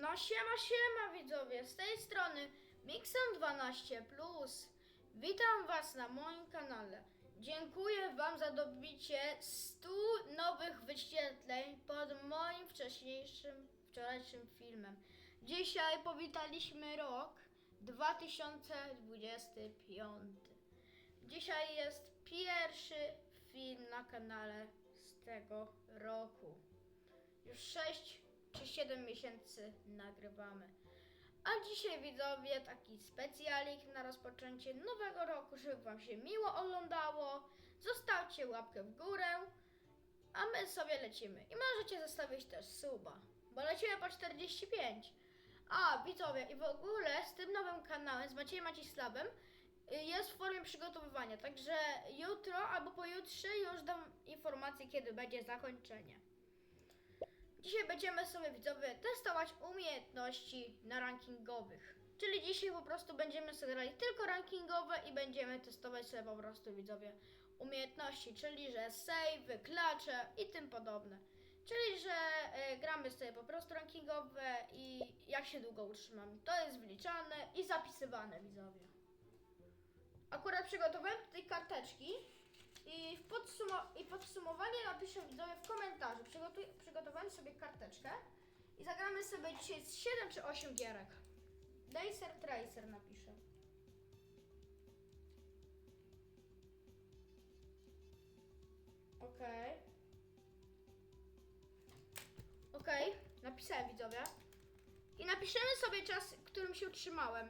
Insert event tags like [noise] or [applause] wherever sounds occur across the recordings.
No siema, siema widzowie, z tej strony Mixon12+. Witam was na moim kanale. Dziękuję wam za dobicie 100 nowych wyświetleń pod moim wcześniejszym, wczorajszym filmem. Dzisiaj powitaliśmy rok 2025. Dzisiaj jest pierwszy film na kanale z tego roku. Już 6 czy 7 miesięcy nagrywamy. A dzisiaj widzowie taki specjalik na rozpoczęcie nowego roku, żeby Wam się miło oglądało. Zostawcie łapkę w górę, a my sobie lecimy. I możecie zostawić też suba, bo lecimy po 45. A widzowie, i w ogóle z tym nowym kanałem, z Maciejem Macisławem, y, jest w formie przygotowywania. Także jutro albo pojutrze już dam informację, kiedy będzie zakończenie. Dzisiaj będziemy sobie widzowie testować umiejętności na rankingowych. Czyli dzisiaj po prostu będziemy sobie grali tylko rankingowe i będziemy testować sobie po prostu widzowie umiejętności, czyli że save, klacze i tym podobne. Czyli że e, gramy sobie po prostu rankingowe i jak się długo utrzymamy. To jest wliczane i zapisywane widzowie. Akurat przygotowałem tutaj karteczki i, w podsumo- i podsumowanie napiszę widzowie w komentarzu. Przygotuj- przygotowałem sobie karteczkę i zagramy sobie dzisiaj z 7 czy 8 gierek. Laser Tracer napiszę. Okej. Okej, napisałem widzowie. I napiszemy sobie czas, którym się utrzymałem.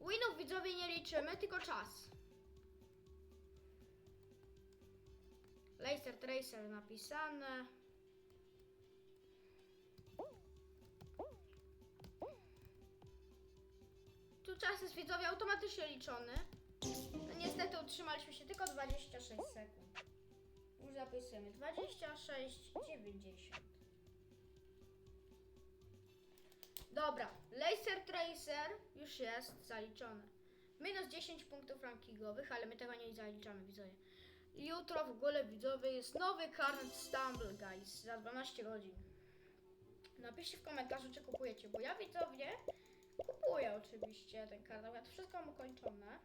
Winów widzowie nie liczymy, tylko czas. Laser Tracer napisane. Tu czas jest widzowie automatycznie liczony. No niestety utrzymaliśmy się tylko 26 sekund. Już zapisujemy 26,90. Dobra, Laser Tracer już jest zaliczony. Minus 10 punktów rankingowych, ale my tego nie zaliczamy, widzowie. Jutro w ogóle, widzowie, jest nowy karnet Stumble, guys, za 12 godzin. Napiszcie w komentarzu, czy kupujecie, bo ja, widzowie, kupuję oczywiście ten karnet, wszystko mam ukończone.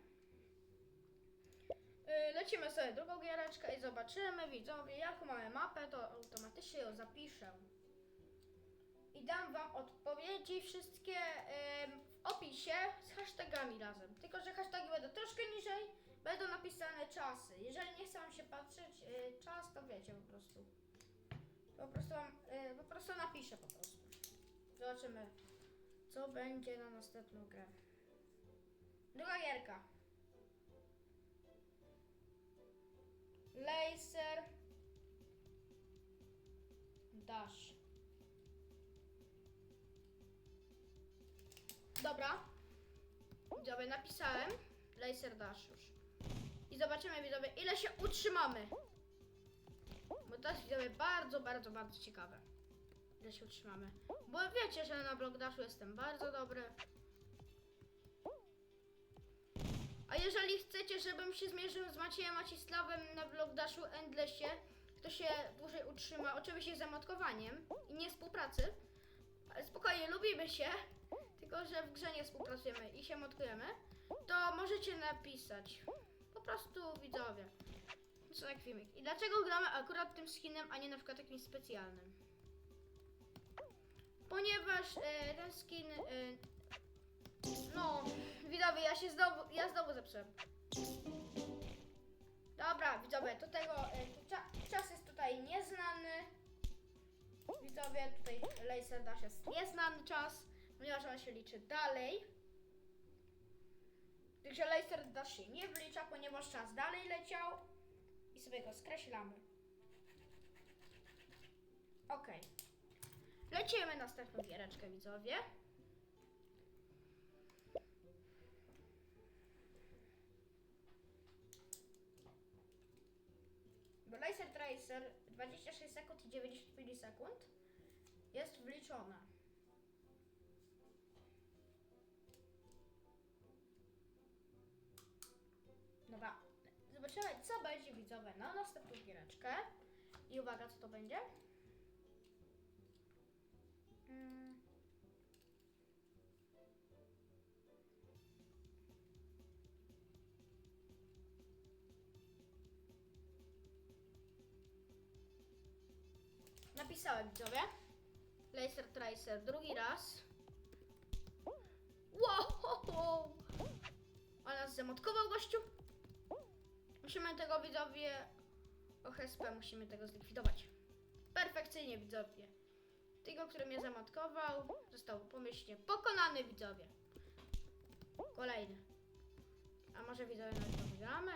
Yy, Lecimy sobie drugą giereczkę i zobaczymy, widzowie, jaką mamy mapę, to automatycznie ją zapiszę i dam Wam odpowiedzi wszystkie w opisie z hashtagami razem. Tylko, że hashtagi będą troszkę niżej, będą napisane czasy. Jeżeli nie Wam się patrzeć y, czas, to wiecie po prostu. Po prostu, y, po prostu napiszę po prostu. Zobaczymy, co będzie na następną grę. Druga gierka. Laser Dash. Dobra. Widzowie, napisałem Laser Dash już. Zobaczymy, widzowie, ile się utrzymamy. Bo to jest, widzowie, bardzo, bardzo, bardzo ciekawe. Ile się utrzymamy. Bo wiecie, że na Block Dashu jestem bardzo dobry. A jeżeli chcecie, żebym się zmierzył z Maciejem Macisławem na Block Dashu Endlessie, kto się dłużej utrzyma, oczywiście z zamotkowaniem i nie współpracy, ale spokojnie, lubimy się, tylko że w grze nie współpracujemy i się motkujemy, to możecie napisać. Prostu widzowie. Co tak filmik. I dlaczego gramy akurat tym skinem, a nie na przykład jakimś specjalnym? Ponieważ e, ten skin. E, no, widzowie, ja się znowu. Ja znowu zepsułem. Dobra, widzowie, do tego e, cza, czas jest tutaj nieznany. Widzowie, tutaj Laser Dash jest nieznany czas, ponieważ on się liczy dalej. Także Laser Dash się nie wlicza, ponieważ czas dalej leciał. I sobie go skreślamy. Ok. Lecimy na następną giereczkę, widzowie. Bo Laser Tracer 26 sekund i 95 sekund jest wliczona. zobaczymy, co będzie widzowe na następną giereczkę. I uwaga, co to będzie? Mm. Napisałem widzowie. Laser Tracer drugi raz. Wow! [laughs] Ale nas zemotkował gościu. Musimy tego widzowie. OHSP musimy tego zlikwidować. Perfekcyjnie widzowie. Tego, który mnie zamotkował, został pomyślnie pokonany widzowie. Kolejny. A może widzowie nawet wygramy?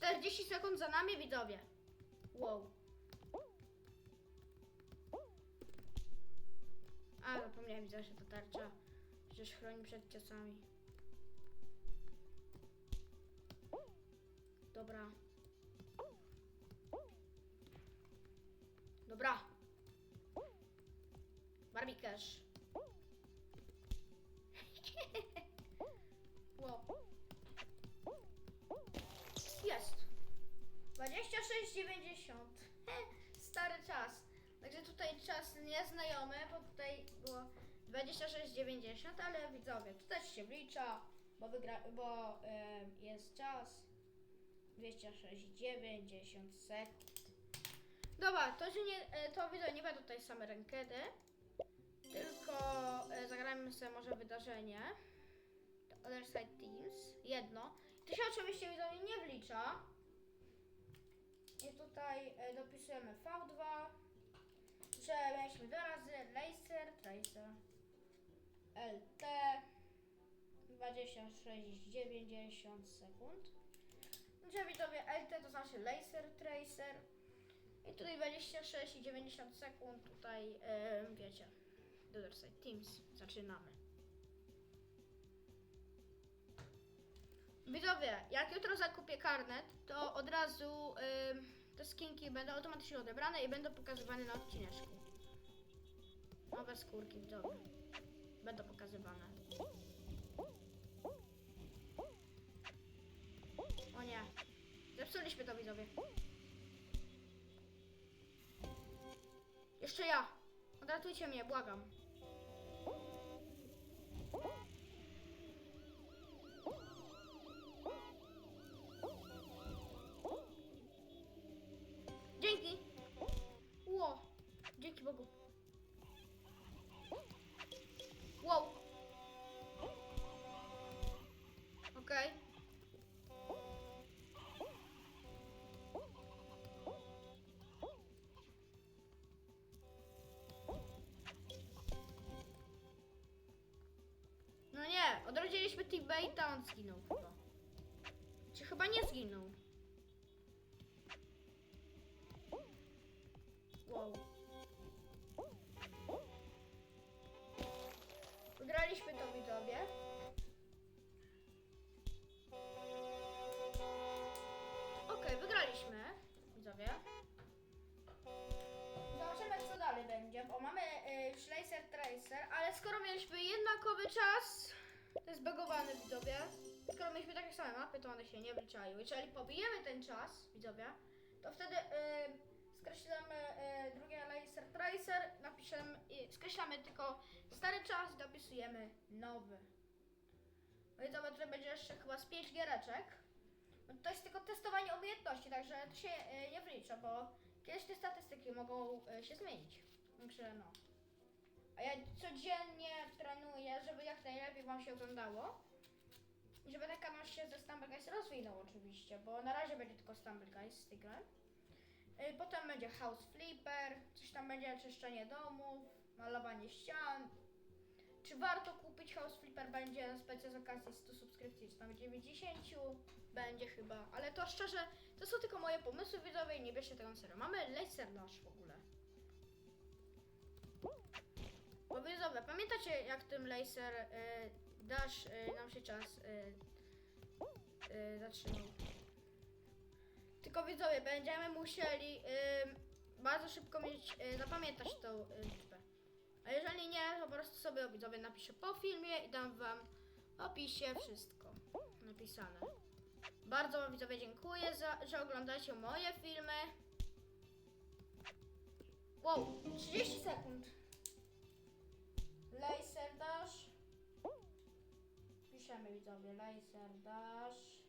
40 sekund za nami, widzowie. Wow. A, zapomniałem, widzę, że to tarcza przecież chroni przed ciosami. Dobra. Dobra. Barbie Cash. 26,90. Stary czas. Także tutaj czas nieznajomy, bo tutaj było 26,90, ale widzowie, też się wlicza, bo, wygra, bo jest czas 206,90 sekund. Dobra, to, że nie, e, to widzowie nie będą tutaj same rankedy, tylko e, zagrajmy sobie może wydarzenie. To Other Side Teams, jedno. To się oczywiście widzowie nie wlicza. I tutaj e, dopisujemy V2, że mieliśmy dwa razy Laser, Tracer, LT, 26,90 sekund. Że widzowie LT to znaczy Laser Tracer. I tutaj 26,90 sekund, tutaj e, wiecie, Other Side Teams, zaczynamy. Widzowie, jak jutro zakupię karnet, to od razu ym, te skinki będą automatycznie odebrane i będą pokazywane na odcineczku. Nowe skórki, widzowie. Będą pokazywane. O nie. Zepsuliśmy to, widzowie. Jeszcze ja. Odratujcie mnie, błagam. T-Baita, on zginął chyba. Czy chyba nie zginął? Mapy, to one się nie wliczają. Jeżeli pobijemy ten czas, widzowie, to wtedy y, skreślamy y, drugi laser tracer, napiszemy, y, skreślamy tylko stary czas, dopisujemy nowy. No i zobacz, tutaj będzie jeszcze chyba z 5 giereczek. No to jest tylko testowanie umiejętności, także to się y, nie wlicza, bo kiedyś te statystyki mogą y, się zmienić. Także no. A ja codziennie trenuję, żeby jak najlepiej Wam się oglądało. Żeby ten kanał się ze Stumble Guys rozwinął oczywiście, bo na razie będzie tylko Stumble Guys z. Y, Potem będzie House Flipper, coś tam będzie czyszczenie domów, malowanie ścian. Czy warto kupić House Flipper? Będzie specjalnie z okazji 100 subskrypcji, czy tam 90? Będzie chyba, ale to szczerze, to są tylko moje pomysły widzowie i nie bierzcie tego na serio. Mamy laser nasz w ogóle. Bo widzowie, pamiętacie jak tym laser y, dash y, nam się czas y, y, zatrzymał? Tylko widzowie, będziemy musieli y, bardzo szybko mieć, y, zapamiętać tą y, liczbę. A jeżeli nie, to po prostu sobie widzowie napiszę po filmie i dam wam w opisie wszystko napisane. Bardzo wam widzowie dziękuję, za, że oglądacie moje filmy. Wow, 30 sekund. Laser. Piszemy widzowie, laser dash.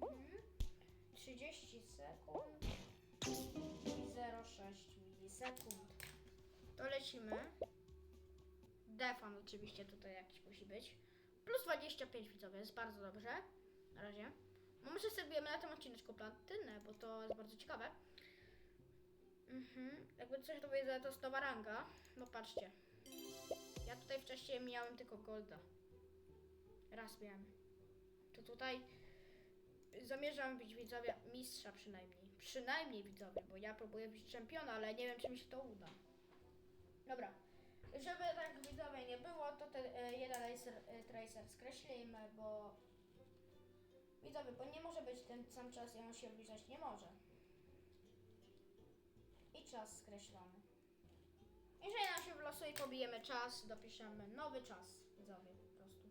Mhm. 30 sekund i 0,6 milisekund. To lecimy. Defan oczywiście tutaj jakiś musi być. Plus 25 widzowie, jest bardzo dobrze. Na razie. No może sobie na tym odcineczku platynę, bo to jest bardzo ciekawe. Mhm. Jakby coś to wiedzę, to jest nowa ranga. No patrzcie. Ja tutaj wcześniej miałem tylko golda. Raz miałem. To tutaj zamierzam być widzowie mistrza przynajmniej. Przynajmniej widzowie, bo ja próbuję być czempiona, ale nie wiem czy mi się to uda. Dobra. Żeby tak widzowie nie było, to ten e, jeden laser, e, tracer skreślimy, bo widzowie, bo nie może być ten sam czas i on się obliczać nie może. I czas skreślony. Jeżeli nam się wylosuje, pobijemy czas, dopiszemy nowy czas, widzowie, po prostu.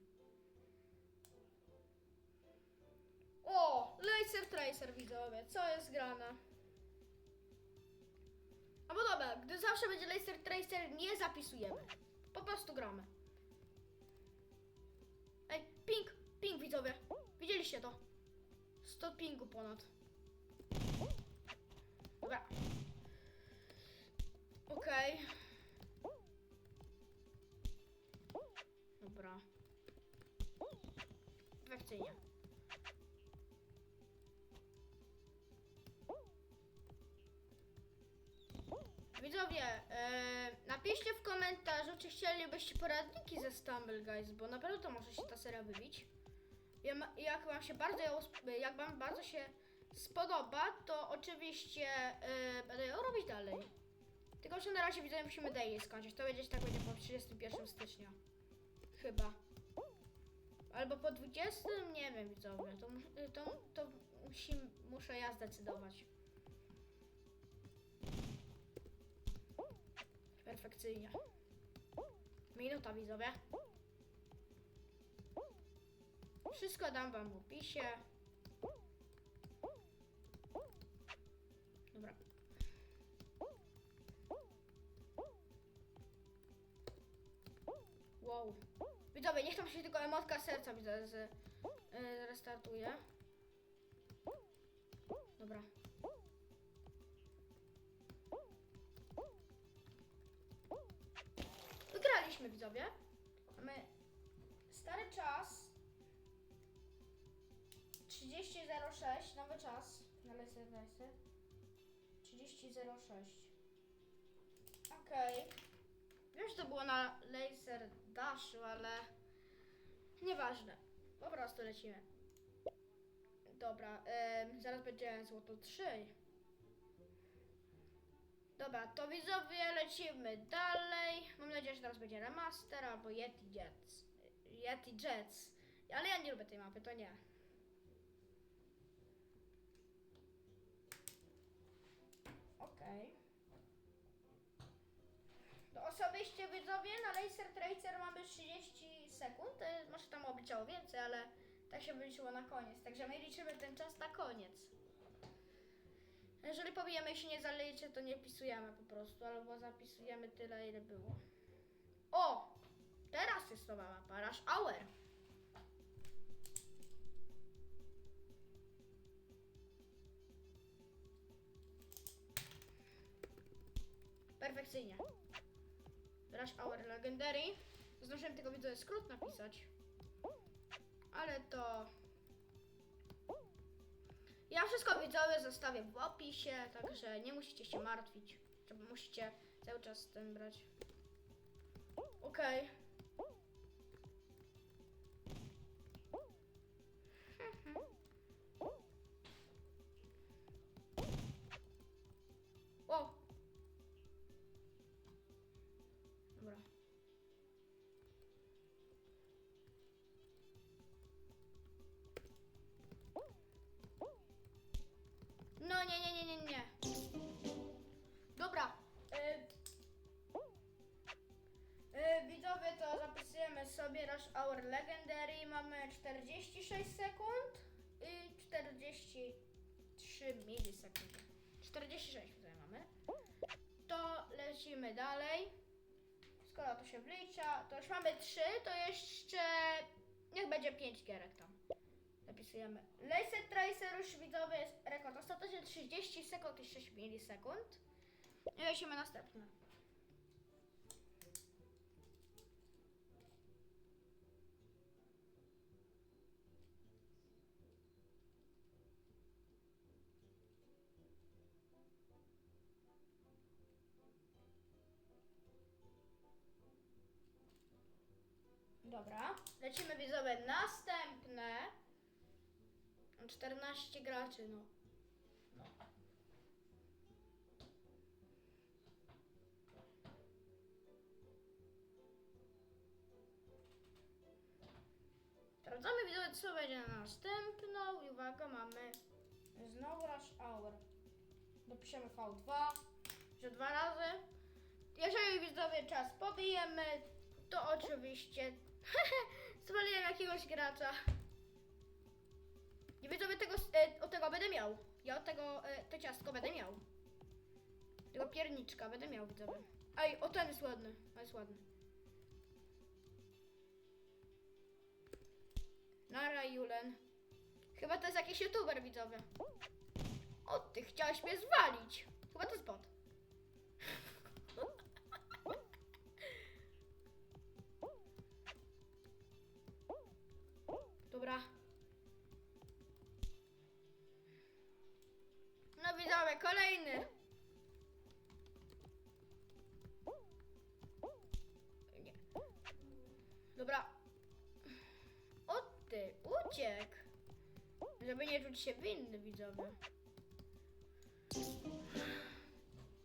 O! Laser Tracer, widzowie, co jest grane? Albo dobra, gdy zawsze będzie Laser Tracer, nie zapisujemy. Po prostu gramy. Ej, ping, ping, widzowie. Widzieliście to? 100 pingu ponad. Dobra. Okej. Dobra. Napiszcie w komentarzu, czy chcielibyście poradniki ze Stumble Guys, bo na pewno to może się ta seria wybić. Ja Jak wam się bardzo, jak wam bardzo się spodoba, to oczywiście e, będę ją robić dalej. Tylko, że na razie widzowie musimy daily skończyć. To będzie tak będzie po 31 stycznia. Chyba. Albo po 20? Nie wiem widzowie. To, to, to musi, muszę ja zdecydować. Perfekcyjnie. Minuta widzowie. Wszystko dam wam w opisie. Dobra. Wow. Widzowie, niech tam się tylko emotka serca widzę, z, yy, restartuje. Dobra. Wygraliśmy widzowie. Mamy stary czas. 30.06, nowy czas na Laser Racer. 30.06. Okej. Wiem, że to było na Laser Dashu, ale nieważne. Po prostu lecimy. Dobra, em, zaraz będzie złoto 3. Dobra, to widzowie lecimy dalej. Mam nadzieję, że teraz będzie remaster albo Yeti Jets. Yeti Jets. Ale ja nie lubię tej mapy, to nie. Okej. To osobiście widzowie na Laser Tracer mamy 30 sekund. Jest- Może tam obliczyło więcej, ale tak się wyliczyło na koniec. Także my liczymy ten czas na koniec. Jeżeli pobijemy i się nie zaliczy, to nie wpisujemy po prostu, albo zapisujemy tyle, ile było. O! Teraz jest nowa mapa, Rush Hour. Perfekcyjnie. Rush Hour Legendary. Zdążyłem tylko widzę skrót napisać. Ale to... Ja wszystko widzowie zostawię w opisie, także nie musicie się martwić. Musicie cały czas tym brać. Okej. O! Legendary. Mamy 46 sekund i 43 milisekundy. 46 widzę. lecimy dalej. Skoro to się wlicza, to już mamy trzy, to jeszcze niech będzie pięć gierek tam. Zapisujemy. Laser Tracer już widzowie jest rekord. Ostatecznie 30 sekund i 6 milisekund. I lecimy następne. Dobra, lecimy widzowie następne. 14 graczy, no. no. Sprawdzamy widzowie, co będzie na następną. I uwaga, mamy znowu Rush Hour. Dopiszemy V2, że dwa razy. Jeżeli widzowie czas pobijemy, to oczywiście [laughs] zwaliłem jakiegoś gracza. I widzowie tego, e, od tego będę miał. Ja od tego, e, to ciastko będę miał. Tego pierniczka będę miał widzowie. Ej, o ten jest ładny, on jest ładny. Nara Julen. Chyba to jest jakiś youtuber widzowie. O, ty chciałeś mnie zwalić. Chyba to jest bot. Dobra. No widzowie, kolejny. Nie. Dobra. O ty, uciekł. Żeby nie czuć się winny, widzowie.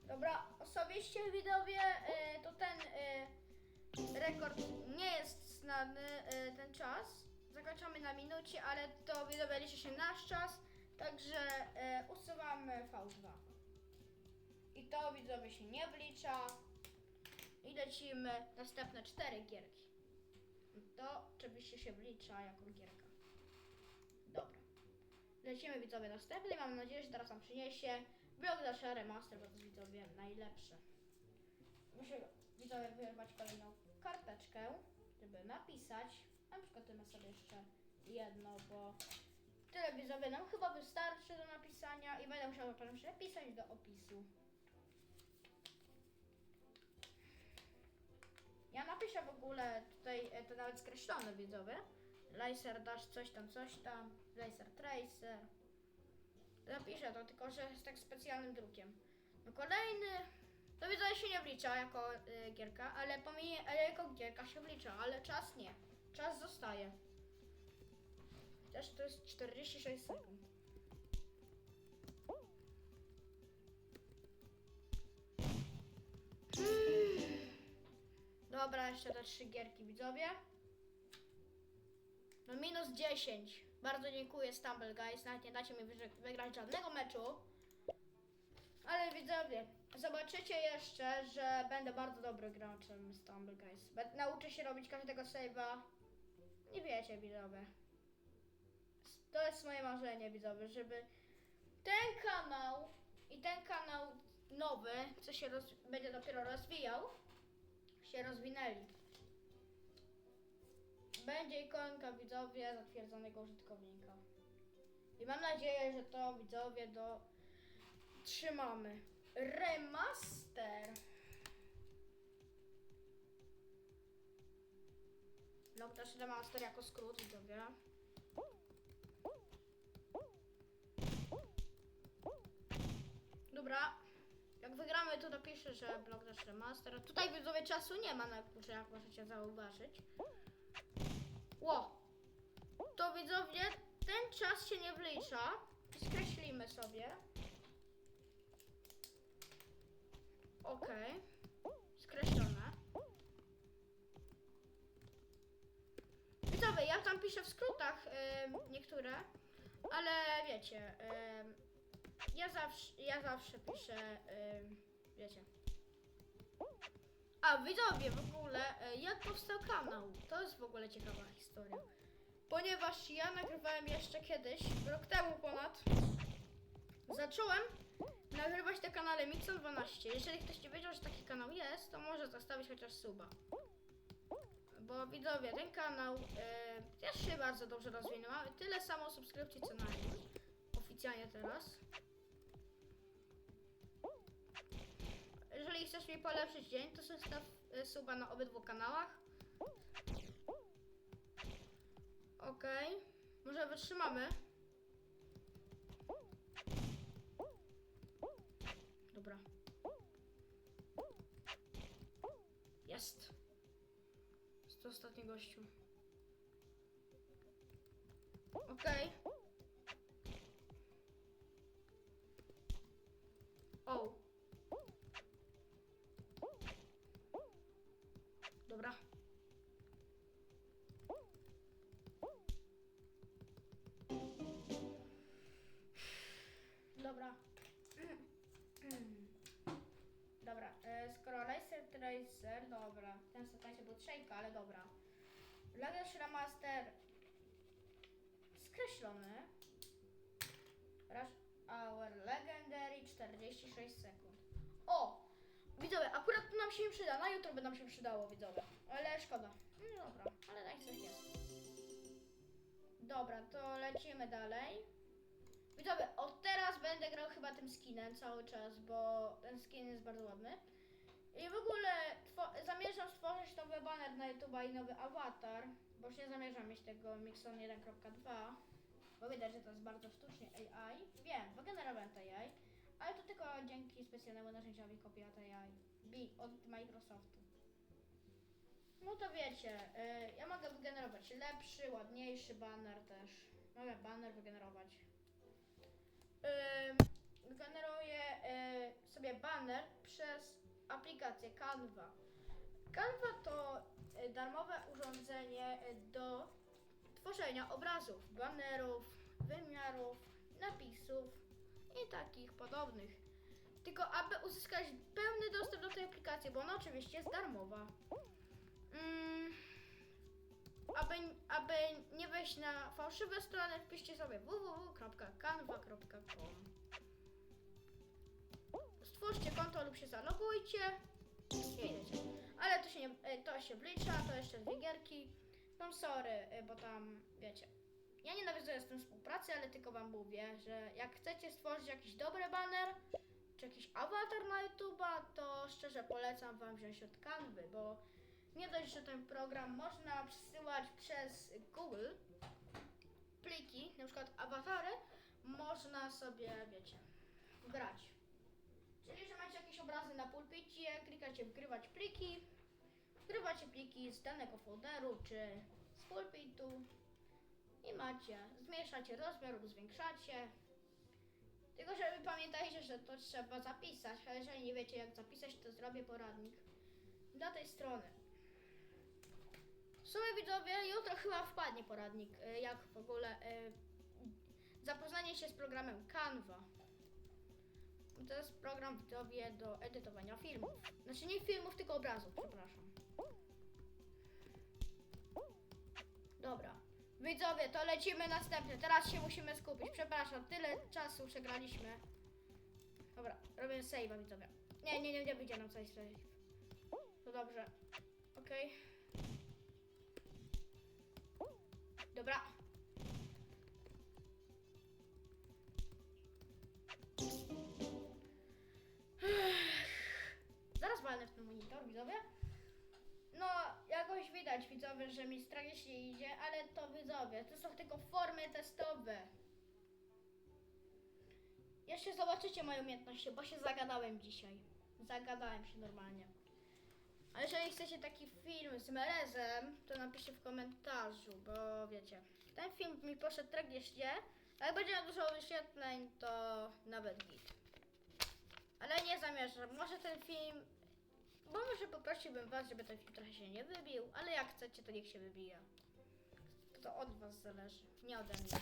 Dobra, osobiście widzowie, y, to ten y, rekord nie jest znany, y, ten czas. Zakończamy na minucie, ale to liczy się nasz czas, także y, usuwamy V2. I to widzowie się nie wlicza. I lecimy następne cztery gierki. To oczywiście się wlicza jako gierka. Dobra. Lecimy widzowie następny. Mam nadzieję, że teraz nam przyniesie blok Dasha Remaster, bo to jest widzowie najlepsze. Muszę widzowie wyrwać kolejną karteczkę, żeby napisać. Na przykład my sobie jeszcze jedno, bo tyle widzowie nam chyba wystarczy do napisania i będę musiała potem przepisać do opisu. Ja napiszę w ogóle tutaj, e, to nawet skreślone widzowie. Laser dash coś tam, coś tam. Laser tracer. Zapiszę to, tylko że z tak specjalnym drukiem. No kolejny. To widzowie się nie wlicza jako y, gierka, ale ale jako gierka się wlicza, ale czas nie. Czas zostaje. Też to jest 46 sekund. Dobra, jeszcze te trzy gierki widzowie. No minus 10. Bardzo dziękuję Stumble Guys. Nawet nie dacie mi wygrać żadnego meczu. Ale widzowie, zobaczycie jeszcze, że będę bardzo dobry graczem Stumble Guys. Nauczę się robić każdego save'a. Nie wiecie widzowie. To jest moje marzenie widzowie, żeby ten kanał i ten kanał nowy, co się roz- będzie dopiero rozwijał, się rozwinęli. Będzie ikonka widzowie zatwierdzonego użytkownika. I mam nadzieję, że to widzowie do trzymamy. Remaster. No też remaster jako skrót widzowie. Dobra. Jak wygramy, to napiszę, że blok też remaster. Tutaj widzowie czasu nie ma na kurczę, jak możecie zauważyć. Ło! To widzowie, ten czas się nie wlicza. Skreślimy sobie. Okej. Skreślone. Widzowie, ja tam piszę w skrótach niektóre, ale wiecie, ja zawsze, ja zawsze piszę, wiecie. A widzowie, w ogóle, e, jak powstał kanał? To jest w ogóle ciekawa historia. Ponieważ ja nagrywałem jeszcze kiedyś, rok temu ponad, zacząłem nagrywać na kanale Mixon12. Jeżeli ktoś nie wiedział, że taki kanał jest, to może zostawić chociaż suba. Bo widzowie, ten kanał e, też się bardzo dobrze rozwinął. Mamy tyle samo subskrypcji co na. Oficjalnie teraz. Jeżeli chcesz mi polepszyć dzień, to zostaw e, suba na obydwu kanałach. Okej. Może wytrzymamy. Dobra. Jest. To ostatni gościu. Okej. O. Dobra. Dobra. Dobra, e, skoro Racer Tracer, dobra, ten sekwencie był trzejka, ale dobra. Legacy Remaster skreślony. Rush Hour Legendary 46 sekund. O! Widzowie, akurat to nam się nie przyda, na jutro by nam się przydało, widzowie. Ale szkoda. No dobra, ale tak coś jest. Dobra, to lecimy dalej. Widzowie, od teraz będę grał chyba tym skinem cały czas, bo ten skin jest bardzo ładny. I w ogóle two- zamierzam stworzyć nowy banner na YouTube i nowy awatar, bo już nie zamierzam mieć tego Mixon 1.2, bo widać, że to jest bardzo sztucznie AI. Wiem, wygenerowałem to AI, ale to tylko dzięki specjalnemu narzędziowi Copyright AI B od Microsoftu. No to wiecie, y, ja mogę wygenerować lepszy, ładniejszy banner też. Mogę banner wygenerować. Ym, generuję y, sobie banner przez aplikację Canva. Canva to y, darmowe urządzenie y, do tworzenia obrazów, banerów, wymiarów, napisów i takich podobnych. Tylko aby uzyskać pełny dostęp do tej aplikacji, bo ona oczywiście jest darmowa. Mm, aby, aby nie wejść na fałszywe strony, wpiszcie sobie www.canva.com Stwórzcie konto lub się zalogujcie i jedziecie. Ale to się, nie, e, to się wlicza, to jeszcze dwie gierki. No sorry, e, bo tam, wiecie, ja nie nawiązuję z tym współpracy, ale tylko wam mówię, że jak chcecie stworzyć jakiś dobry banner, czy jakiś awatar na YouTube'a, to szczerze polecam wam wziąć od Canvy, bo nie dość, że ten program można przesyłać przez Google pliki, na przykład awatary, można sobie, wiecie, grać. Czyli, że macie jakieś obrazy na pulpicie, klikacie wgrywać pliki, wgrywacie pliki z danego folderu czy z pulpitu i macie, zmniejszacie rozmiar lub zwiększacie. Tylko, że wy pamiętajcie, że to trzeba zapisać, a jeżeli nie wiecie jak zapisać, to zrobię poradnik dla tej strony. Sumie widzowie, jutro chyba wpadnie poradnik, y, jak w ogóle y, zapoznanie się z programem Canva. To jest program widzowie do edytowania filmów. Znaczy nie filmów, tylko obrazów, przepraszam. Dobra. Widzowie, to lecimy następny. Teraz się musimy skupić. Przepraszam, tyle czasu przegraliśmy. Dobra, robię save'a widzowie. Nie, nie, nie, nie wyjdzie nam coś save. To dobrze. Okej. Dobra. Monitor, widzowie. No, jakoś widać, widzowie, że mi tragicznie idzie, ale to widzowie, to są tylko formy testowe. Jeszcze zobaczycie moje umiejętności, bo się zagadałem dzisiaj. Zagadałem się normalnie. A jeżeli chcecie taki film z Merezem, to napiszcie w komentarzu, bo wiecie, ten film mi poszedł tragicznie, a jak będzie miał dużo wyświetleń, to nawet git. Ale nie zamierzam, może ten film, bo może poprosiłbym was, żeby ten film trochę się nie wybił, ale jak chcecie, to niech się wybije. To od was zależy, nie ode mnie.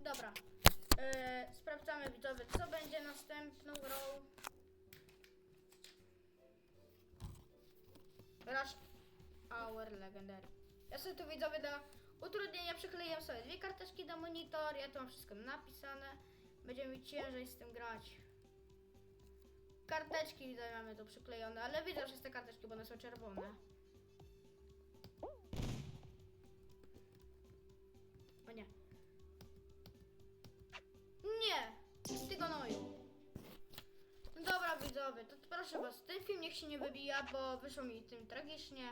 Dobra, yy, sprawdzamy widzowie, co będzie następną grą. Rush Hour Legendary. Ja sobie tu widzowie dla utrudnienia przykleiłem sobie dwie karteczki do monitor, ja tu mam wszystko napisane. Będzie mi ciężej z tym grać. Karteczki mamy tu przyklejone, ale widzę przez te karteczki, bo one są czerwone. O nie. Nie! Ty gnoju. No Dobra widzowie, to proszę was, ten film niech się nie wybija, bo wyszło mi tym tragicznie.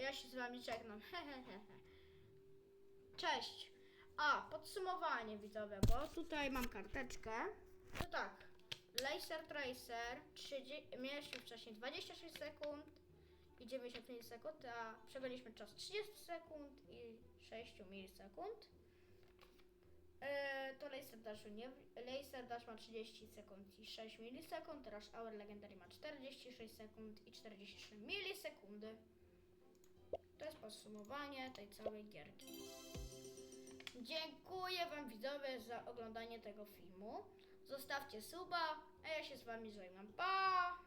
Ja się z wami żegnam. [laughs] Cześć. A, podsumowanie widzowie, bo tutaj mam karteczkę. To tak. Laser Tracer 30, mieliśmy wcześniej 26 sekund i 95 sekund, a przegoniliśmy czas 30 sekund i 6 milisekund. E, to Laser Dash nie. Laser Dash ma 30 sekund i 6 milisekund. Rush Hour Legendary ma 46 sekund i 43 milisekundy. To jest podsumowanie tej całej gierki. Dziękuję Wam widzowie za oglądanie tego filmu. Zostawcie suba, a ja się z Wami żegnam. Pa!